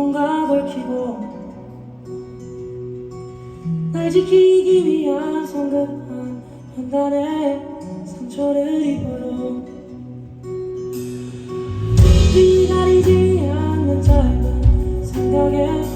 뭔가 걸키고 날 지키기 위한 성급한 판단에 상처를 입어요. 기다리지 않는 짧은 생각에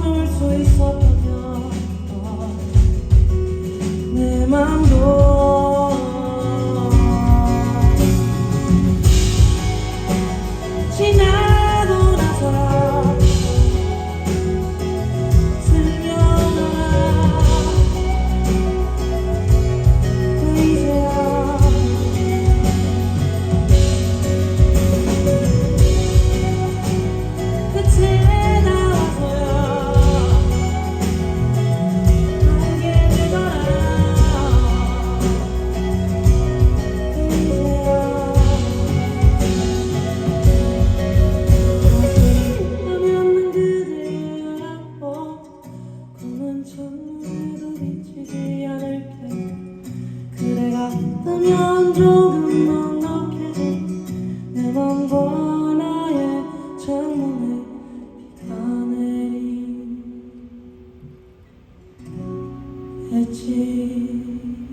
걸을 수 있었다면 내 맘. 너면 조금 넉넉해지 내 맘과 나의 창문에 비가 내린 했지.